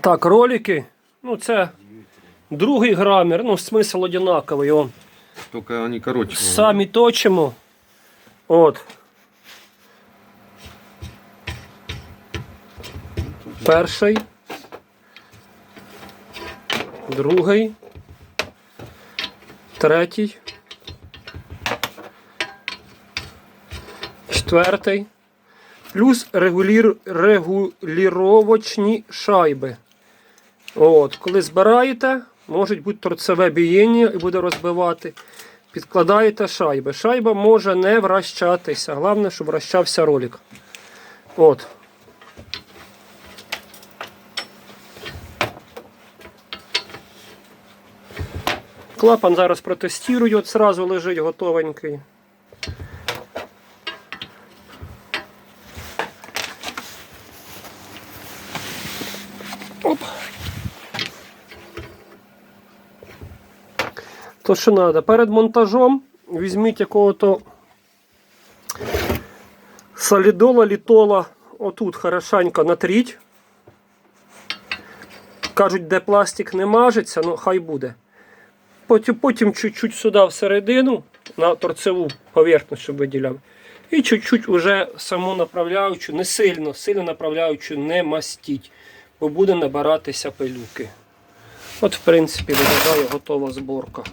Так, ролики. Ну, це другий грамер, ну, смисл однаковий. Он. Только они короче. Самі точимо. От. Перший. Другий. Третій. Четвертий. Плюс регулір... регуліровочні шайби. От, коли збираєте, може бути торцеве бієння і буде розбивати. Підкладаєте шайби. Шайба може не вращатися. Головне, щоб вращався ролик. От. Клапан зараз протестую, от зразу лежить готовенький. Оп. То що треба? Перед монтажом візьміть якого-то солідола, літола, отут хорошенько натріть. Кажуть, де пластик не мажеться, ну хай буде. Потім, потім чуть-чуть сюди всередину, на торцеву поверхність, щоб виділяв. І чуть-чуть уже саму направляючу, не сильно, сильно направляючу не мастіть, бо буде набиратися пилюки. От, в принципі, виглядає готова зборка.